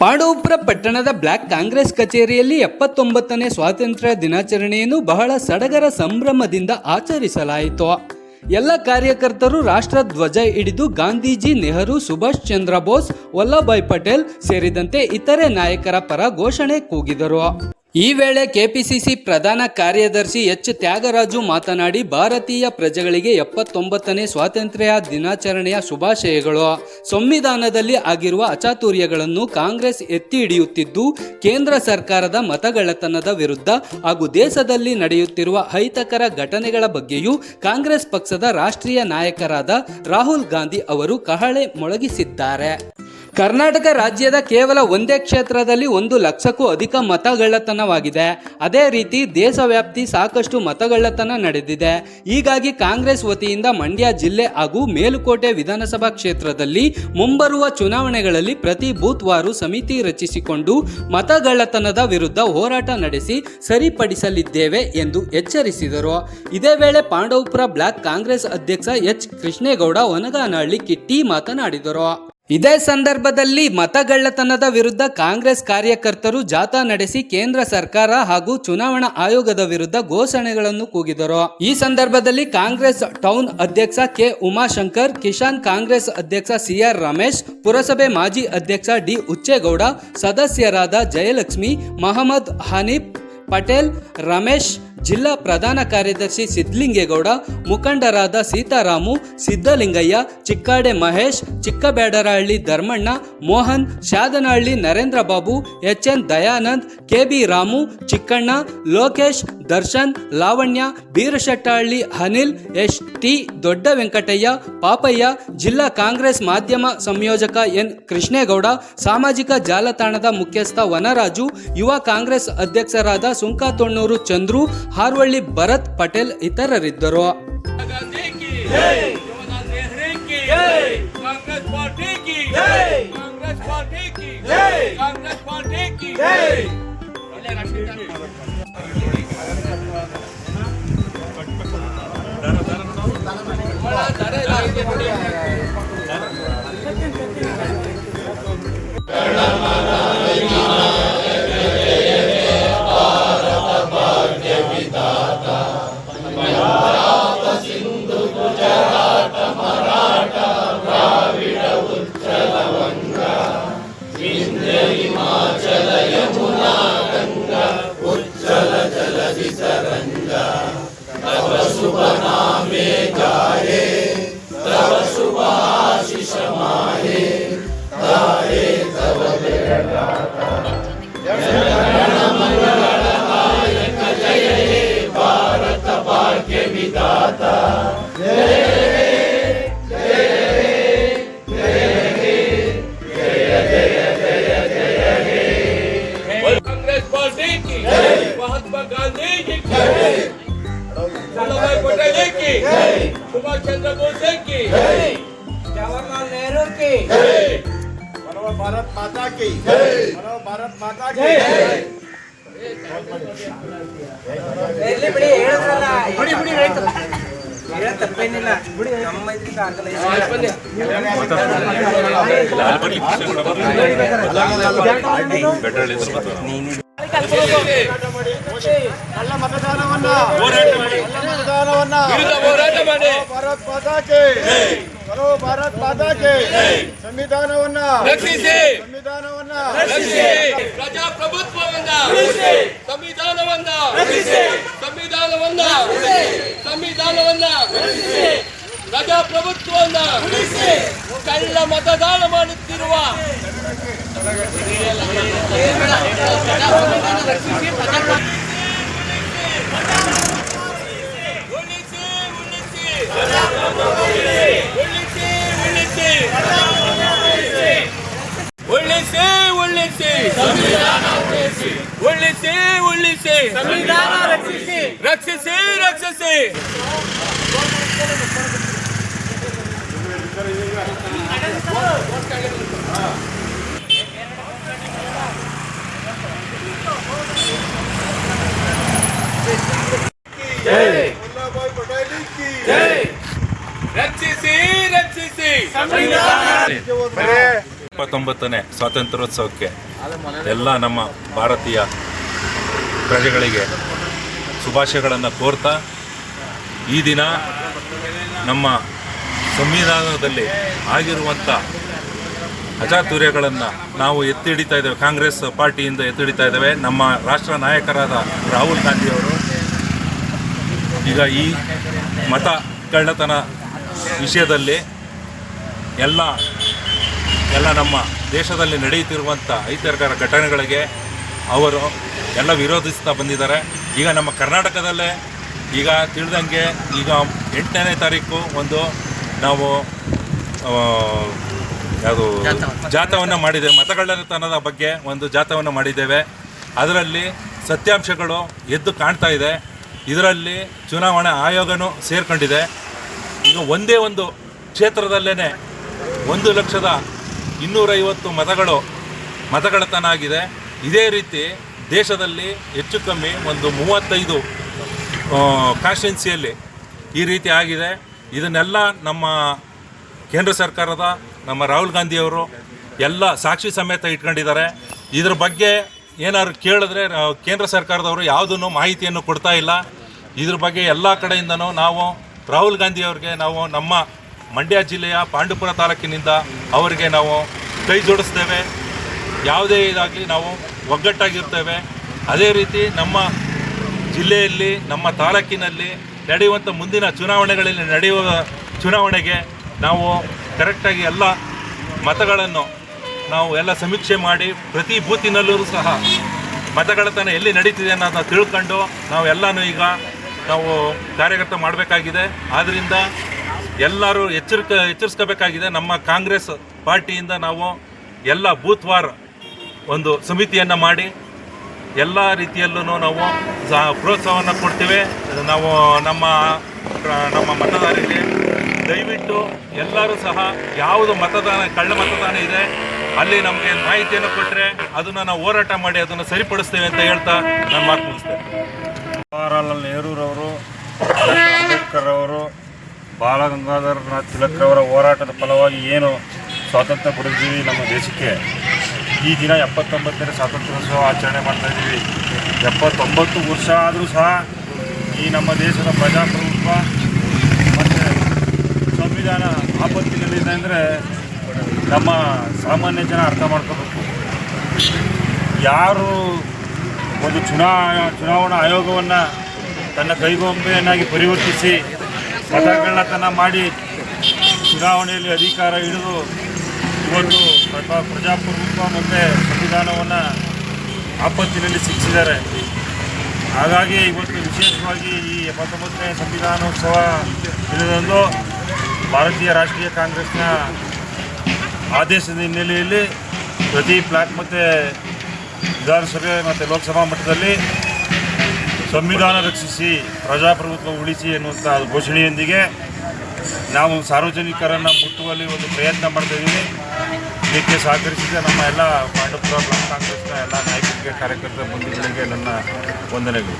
ಪಾಂಡವಪುರ ಪಟ್ಟಣದ ಬ್ಲಾಕ್ ಕಾಂಗ್ರೆಸ್ ಕಚೇರಿಯಲ್ಲಿ ಎಪ್ಪತ್ತೊಂಬತ್ತನೇ ಸ್ವಾತಂತ್ರ್ಯ ದಿನಾಚರಣೆಯನ್ನು ಬಹಳ ಸಡಗರ ಸಂಭ್ರಮದಿಂದ ಆಚರಿಸಲಾಯಿತು. ಎಲ್ಲ ಕಾರ್ಯಕರ್ತರು ರಾಷ್ಟ್ರ ಧ್ವಜ ಹಿಡಿದು ಗಾಂಧೀಜಿ, ನೆಹರು, ಸುಭಾಷ್ ಚಂದ್ರ ಬೋಸ್ ವಲ್ಲಭಾಯ್ ಪಟೇಲ್ ಸೇರಿದಂತೆ ಇತರೆ ನಾಯಕರ ಪರ ಘೋಷಣೆ ಕೂಗಿದರು. ಈ ವೇಳೆ ಕೆಪಿಸಿಸಿ ಪ್ರಧಾನ ಕಾರ್ಯದರ್ಶಿ ಎಚ್. ತ್ಯಾಗರಾಜು ಮಾತನಾಡಿ, ಭಾರತೀಯ ಪ್ರಜೆಗಳಿಗೆ ಎಪ್ಪತ್ತೊಂಬತ್ತನೇ ಸ್ವಾತಂತ್ರ್ಯ ದಿನಾಚರಣೆಯ ಶುಭಾಶಯಗಳು. ಸಂವಿಧಾನದಲ್ಲಿ ಆಗಿರುವ ಅಚಾತುರ್ಯಗಳನ್ನು ಕಾಂಗ್ರೆಸ್ ಎತ್ತಿ ಹಿಡಿಯುತ್ತಿದ್ದು, ಕೇಂದ್ರ ಸರ್ಕಾರದ ಮತಗಳತನದ ವಿರುದ್ಧ ಹಾಗೂ ದೇಶದಲ್ಲಿ ನಡೆಯುತ್ತಿರುವ ಅಹಿತಕರ ಘಟನೆಗಳ ಬಗ್ಗೆಯೂ ಕಾಂಗ್ರೆಸ್ ಪಕ್ಷದ ರಾಷ್ಟ್ರೀಯ ನಾಯಕರಾದ ರಾಹುಲ್ ಗಾಂಧಿ ಅವರು ಕಹಳೆ ಮೊಳಗಿಸಿದ್ದಾರೆ. ಕರ್ನಾಟಕ ರಾಜ್ಯದ ಕೇವಲ ಒಂದೇ ಕ್ಷೇತ್ರದಲ್ಲಿ ಒಂದು ಲಕ್ಷಕ್ಕೂ ಅಧಿಕ ಮತಗಳ್ಳತನವಾಗಿದೆ. ಅದೇ ರೀತಿ ದೇಶವ್ಯಾಪ್ತಿ ಸಾಕಷ್ಟು ಮತಗಳ್ಳತನ ನಡೆದಿದೆ. ಹೀಗಾಗಿ ಕಾಂಗ್ರೆಸ್ ವತಿಯಿಂದ ಮಂಡ್ಯ ಜಿಲ್ಲೆ ಹಾಗೂ ಮೇಲುಕೋಟೆ ವಿಧಾನಸಭಾ ಕ್ಷೇತ್ರದಲ್ಲಿ ಮುಂಬರುವ ಚುನಾವಣೆಗಳಲ್ಲಿ ಪ್ರತಿ ಬೂತ್ವಾರು ಸಮಿತಿ ರಚಿಸಿಕೊಂಡು ಮತಗಳ್ಳತನದ ವಿರುದ್ಧ ಹೋರಾಟ ನಡೆಸಿ ಸರಿಪಡಿಸಲಿದ್ದೇವೆ ಎಂದು ಎಚ್ಚರಿಸಿದರು. ಇದೇ ವೇಳೆ ಪಾಂಡವಪುರ ಬ್ಲಾಕ್ ಕಾಂಗ್ರೆಸ್ ಅಧ್ಯಕ್ಷ ಎಚ್ ಕೃಷ್ಣೇಗೌಡ ಒನಗಾನಹಳ್ಳಿ ಕಿಟ್ಟಿ ಮಾತನಾಡಿದರು. ಇದೇ ಸಂದರ್ಭದಲ್ಲಿ ಮತಗಳ್ಳತನದ ವಿರುದ್ಧ ಕಾಂಗ್ರೆಸ್ ಕಾರ್ಯಕರ್ತರು ಜಾಥಾ ನಡೆಸಿ ಕೇಂದ್ರ ಸರ್ಕಾರ ಹಾಗೂ ಚುನಾವಣಾ ಆಯೋಗದ ವಿರುದ್ಧ ಘೋಷಣೆಗಳನ್ನು ಕೂಗಿದರು. ಈ ಸಂದರ್ಭದಲ್ಲಿ ಕಾಂಗ್ರೆಸ್ ಟೌನ್ ಅಧ್ಯಕ್ಷ ಕೆ ಉಮಾಶಂಕರ್, ಕಿಶಾನ್ ಕಾಂಗ್ರೆಸ್ ಅಧ್ಯಕ್ಷ ಸಿಆರ್ ರಮೇಶ್, ಪುರಸಭೆ ಮಾಜಿ ಅಧ್ಯಕ್ಷ ಡಿ ಉಚ್ಚೇಗೌಡ, ಸದಸ್ಯರಾದ ಜಯಲಕ್ಷ್ಮಿ, ಮಹಮ್ಮದ್ ಹನೀಫ್ ಪಟೇಲ್, ರಮೇಶ್ ಜಿಲ್ಲಾ ಪ್ರಧಾನ ಕಾರ್ಯದರ್ಶಿ ಸಿದ್ಲಿಂಗೇಗೌಡ ಮುಖಂಡರಾದ Seetharamu Siddalingaiah Chikkade Mahesh, Chikkabedarahalli Dharmanna, Mohan, Shadanahalli Narendra Babu H N Dayanand, K B Ramu, Chikkanna, Lokesh, Darshan, Lavanya, Beerashettahalli Anil S T Dodda Venkataiah Papaiah, ಜಿಲ್ಲಾ ಕಾಂಗ್ರೆಸ್ ಮಾಧ್ಯಮ ಸಂಯೋಜಕ ಎನ್ ಕೃಷ್ಣೇಗೌಡ, ಸಾಮಾಜಿಕ ಜಾಲತಾಣದ ಮುಖ್ಯಸ್ಥ ವನರಾಜು, ಯುವ ಕಾಂಗ್ರೆಸ್ ಅಧ್ಯಕ್ಷರಾದ ಸುಂಕಾತೊಣ್ಣೂರು ಚಂದ್ರು ಹಾರ್ವಳ್ಳಿ ಭರತ್ ಪಟೇಲ್ ಇತರರಿದ್ದರು. Karena mata Yeah. माता की बोलो भारत माता की ಎಲ್ಲಿ ಬಿಡಿ ಹೇಳಿದ್ರಲ್ಲ ಬಿಡಿ ಬಿಡಿ ಹೇಳ ತಪ್ಪೇನಿಲ್ಲ ಬಿಡಿ ನಮ್ಮ ಇದ್ರಿಂದ ಆಗಲ್ಲ ಮತದಾನವನ್ನ ಕಳ್ಳ ಮತದಾನವನ್ನ ವಿರುದ್ಧ ಹೋರಾಟ ಮಾಡಿ ಮಾತಾಕೆ ಬರೋ ಭಾರತ್ ಮಾತಾಕೆ ಸಂವಿಧಾನವನ್ನ ರಕ್ಷಿಸಿ ಸಂವಿಧಾನವನ್ನ ರಕ್ಷಿಸಿ ಪ್ರಜಾಪ್ರಭುತ್ವವನ್ನ ಸಂವಿಧಾನವನ್ನ ಸಂವಿಧಾನವನ್ನ ಸಂವಿಧಾನವನ್ನ ಪ್ರಜಾಪ್ರಭುತ್ವವನ್ನ ಕಳ್ಳ ಮತದಾನ ಮಾಡುತ್ತಿರುವ ಉಳಿಸಿ ಉಳಿಸಿ ಸಂವಿಧಾನ ರಕ್ಷಿಸಿ ರಕ್ಷಿಸಿ ರಕ್ಷಿಸಿ ಇಪ್ಪತ್ತೊಂಬತ್ತನೇ ಸ್ವಾತಂತ್ರ್ಯೋತ್ಸವಕ್ಕೆ ಎಲ್ಲ ನಮ್ಮ ಭಾರತೀಯ ಪ್ರಜೆಗಳಿಗೆ ಶುಭಾಶಯಗಳನ್ನು ಕೋರ್ತಾ ಈ ದಿನ ನಮ್ಮ ಸಂವಿಧಾನದಲ್ಲಿ ಆಗಿರುವಂಥ ಅಜಾತುರ್ಯಗಳನ್ನು ನಾವು ಎತ್ತಿ ಹಿಡಿತಾ ಇದ್ದೇವೆ. ಕಾಂಗ್ರೆಸ್ ಪಾರ್ಟಿಯಿಂದ ಎತ್ತಿ ಹಿಡಿತಾ ಇದ್ದೇವೆ. ನಮ್ಮ ರಾಷ್ಟ್ರ ನಾಯಕರಾದ ರಾಹುಲ್ ಗಾಂಧಿಯವರು. ಈಗ ಈ ಮತ ಕಳ್ಳತನ ವಿಷಯದಲ್ಲಿ ಎಲ್ಲ ಎಲ್ಲ ನಮ್ಮ ದೇಶದಲ್ಲಿ ನಡೆಯುತ್ತಿರುವಂಥ ಐತಿಹಾಸಿಕ ಘಟನೆಗಳಿಗೆ ಅವರು ಎಲ್ಲ ವಿರೋಧಿಸ್ತಾ ಬಂದಿದ್ದಾರೆ. ಈಗ ನಮ್ಮ ಕರ್ನಾಟಕದಲ್ಲೇ ಈಗ ತಿಳಿದಂಗೆ ಈಗ ಎಂಟನೇ ತಾರೀಕು ಒಂದು ನಾವು ಯಾವುದು ಜಾಥವನ್ನು ಮಾಡಿದ್ದೇವೆ ಮತಗಳ್ಳತನದ ಬಗ್ಗೆ ಒಂದು ಜಾಥವನ್ನು ಮಾಡಿದ್ದೇವೆ. ಅದರಲ್ಲಿ ಸತ್ಯಾಂಶಗಳು ಎದ್ದು ಕಾಣ್ತಾ ಇದೆ. ಇದರಲ್ಲಿ ಚುನಾವಣಾ ಆಯೋಗನೂ ಸೇರ್ಕೊಂಡಿದೆ. ಈಗ ಒಂದೇ ಒಂದು ಕ್ಷೇತ್ರದಲ್ಲೇ ಒಂದು ಲಕ್ಷದ ಇನ್ನೂರೈವತ್ತು ಮತಗಳು ಮತಗಳತನ ಆಗಿದೆ ಇದೇ ರೀತಿ ದೇಶದಲ್ಲಿ ಹೆಚ್ಚು ಕಮ್ಮಿ ಒಂದು ಮೂವತ್ತೈದು ಕಾನ್ಸ್ಟಿಟ್ಯುನ್ಸಿಯಲ್ಲಿ ಈ ರೀತಿ ಆಗಿದೆ. ಇದನ್ನೆಲ್ಲ ನಮ್ಮ ಕೇಂದ್ರ ಸರ್ಕಾರದ ನಮ್ಮ ರಾಹುಲ್ ಗಾಂಧಿಯವರು ಎಲ್ಲ ಸಾಕ್ಷಿ ಸಮೇತ ಇಟ್ಕೊಂಡಿದ್ದಾರೆ. ಇದ್ರ ಬಗ್ಗೆ ಏನಾದ್ರು ಕೇಳಿದ್ರೆ ಕೇಂದ್ರ ಸರ್ಕಾರದವರು ಯಾವುದನ್ನು ಮಾಹಿತಿಯನ್ನು ಕೊಡ್ತಾ ಇಲ್ಲ. ಇದ್ರ ಬಗ್ಗೆ ಎಲ್ಲ ಕಡೆಯಿಂದನೂ ನಾವು ರಾಹುಲ್ ಗಾಂಧಿಯವ್ರಿಗೆ ನಾವು ನಮ್ಮ ಮಂಡ್ಯ ಜಿಲ್ಲೆಯ ಪಾಂಡುಪುರ ತಾಲೂಕಿನಿಂದ ಅವರಿಗೆ ನಾವು ಕೈ ಜೋಡಿಸ್ತೇವೆ. ಯಾವುದೇ ಇದಾಗಲಿ ನಾವು ಒಗ್ಗಟ್ಟಾಗಿರ್ತೇವೆ. ಅದೇ ರೀತಿ ನಮ್ಮ ಜಿಲ್ಲೆಯಲ್ಲಿ, ನಮ್ಮ ತಾಲೂಕಿನಲ್ಲಿ ನಡೆಯುವಂಥ ಮುಂದಿನ ಚುನಾವಣೆಗಳಲ್ಲಿ ನಡೆಯುವ ಚುನಾವಣೆಗೆ ನಾವು ಕರೆಕ್ಟಾಗಿ ಎಲ್ಲ ಮತಗಳನ್ನು ನಾವು ಎಲ್ಲ ಸಮೀಕ್ಷೆ ಮಾಡಿ ಪ್ರತಿ ಬೂತಿನಲ್ಲೂ ಸಹ ಮತಗಳತನ ಎಲ್ಲಿ ನಡೀತಿದೆ ಅನ್ನೋದನ್ನ ತಿಳ್ಕೊಂಡು ನಾವು ಎಲ್ಲನೂ ಈಗ ನಾವು ಕಾರ್ಯಗತ ಮಾಡಬೇಕಾಗಿದೆ. ಆದ್ದರಿಂದ ಎಲ್ಲರೂ ಎಚ್ಚರಿಕೆ, ಎಚ್ಚರಿಸ್ಕೋಬೇಕಾಗಿದೆ. ನಮ್ಮ ಕಾಂಗ್ರೆಸ್ ಪಾರ್ಟಿಯಿಂದ ನಾವು ಎಲ್ಲ ಬೂತ್ವಾರ್ ಒಂದು ಸಮಿತಿಯನ್ನು ಮಾಡಿ ಎಲ್ಲ ರೀತಿಯಲ್ಲೂ ನಾವು ಸಹ ಪ್ರೋತ್ಸಾಹವನ್ನು ಕೊಡ್ತೇವೆ. ನಾವು ನಮ್ಮ ನಮ್ಮ ಮತದಾರರಿಗೆ ದಯವಿಟ್ಟು ಎಲ್ಲರೂ ಸಹ ಯಾವುದು ಮತದಾನ, ಕಳ್ಳ ಮತದಾನ ಇದೆ, ಅಲ್ಲಿ ನಮಗೆ ಮಾಹಿತಿಯನ್ನು ಕೊಟ್ಟರೆ ಅದನ್ನು ನಾವು ಹೋರಾಟ ಮಾಡಿ ಅದನ್ನು ಸರಿಪಡಿಸ್ತೇವೆ ಅಂತ ಹೇಳ್ತಾ ನಾನು ಮಾತು ಮುಗಿಸ್ತೇನೆ ಜವಾಹರಲಾಲ್ ನೆಹರೂರವರು ಅಂಬೇಡ್ಕರ್ ಅವರು, ಬಾಲ ಬಾಲಗಂಗಾಧರನಾಥ್ ತಿಲಕ್ರವರ ಹೋರಾಟದ ಫಲವಾಗಿ ಏನು ಸ್ವಾತಂತ್ರ್ಯ ಪಡೆದಿದ್ದೀವಿ ನಮ್ಮ ದೇಶಕ್ಕೆ? ಈ ದಿನ ಎಪ್ಪತ್ತೊಂಬತ್ತನೇ ಸ್ವಾತಂತ್ರ್ಯೋತ್ಸವ ಆಚರಣೆ ಮಾಡ್ತಾ ಇದ್ದೀವಿ. ಎಪ್ಪತ್ತೊಂಬತ್ತು ವರ್ಷ ಆದರೂ ಸಹ ಈ ನಮ್ಮ ದೇಶದ ಪ್ರಜಾಪ್ರಭುತ್ವ ಸಂವಿಧಾನ ಆಪತ್ತಿನಲ್ಲಿದೆ ಅಂದರೆ ನಮ್ಮ ಸಾಮಾನ್ಯ ಜನ ಅರ್ಥ ಮಾಡ್ಕೋಬೇಕು. ಯಾರು ಒಂದು ಚುನಾ, ಚುನಾವಣಾ ಆಯೋಗವನ್ನು ತನ್ನ ಕೈಗೊಂಬೆಯನ್ನಾಗಿ ಪರಿವರ್ತಿಸಿ ಮತಗಳ್ಳತನ ಮಾಡಿ ಚುನಾವಣೆಯಲ್ಲಿ ಅಧಿಕಾರ ಹಿಡಿದು ಇವತ್ತು ಪ್ರಜಾ ಪ್ರಜಾಪ್ರಭುತ್ವ ಮತ್ತು ಸಂವಿಧಾನವನ್ನು ಆಪತ್ತಿನಲ್ಲಿ ಸಿಕ್ಕಿಸಿದ್ದಾರೆ ಹಾಗಾಗಿ ಇವತ್ತು ವಿಶೇಷವಾಗಿ ಈ ಎಪ್ಪತ್ತೊಂಬತ್ತನೇ ಸಂವಿಧಾನೋತ್ಸವ ದಿನದಂದು ಭಾರತೀಯ ರಾಷ್ಟ್ರೀಯ ಕಾಂಗ್ರೆಸ್ನ ಆದೇಶದ ಹಿನ್ನೆಲೆಯಲ್ಲಿ ಪ್ರತಿ ಬ್ಲಾಕ್ ಮತ್ತು ವಿಧಾನಸಭೆ ಮತ್ತು ಲೋಕಸಭಾ ಮಟ್ಟದಲ್ಲಿ ಸಂವಿಧಾನ ರಕ್ಷಿಸಿ, ಪ್ರಜಾಪ್ರಭುತ್ವ ಉಳಿಸಿ ಎನ್ನುವಂಥ ಘೋಷಣೆಯೊಂದಿಗೆ ನಾವು ಸಾರ್ವಜನಿಕರನ್ನು ಮುಟ್ಟುವಲ್ಲಿ ಒಂದು ಪ್ರಯತ್ನ ಮಾಡ್ತಾಯಿದ್ದೀವಿ ಇದಕ್ಕೆ ಸಹಕರಿಸಿದ ನಮ್ಮ ಎಲ್ಲ ಪಾಂಡವಪುರ ಬ್ಲಾಕ್ ಕಾಂಗ್ರೆಸ್ನ ಎಲ್ಲ ನಾಯಕರಿಗೆ, ಕಾರ್ಯಕರ್ತರ ಬಂಧುಗಳಿಗೆ ನನ್ನ ವಂದನೆಗಳು.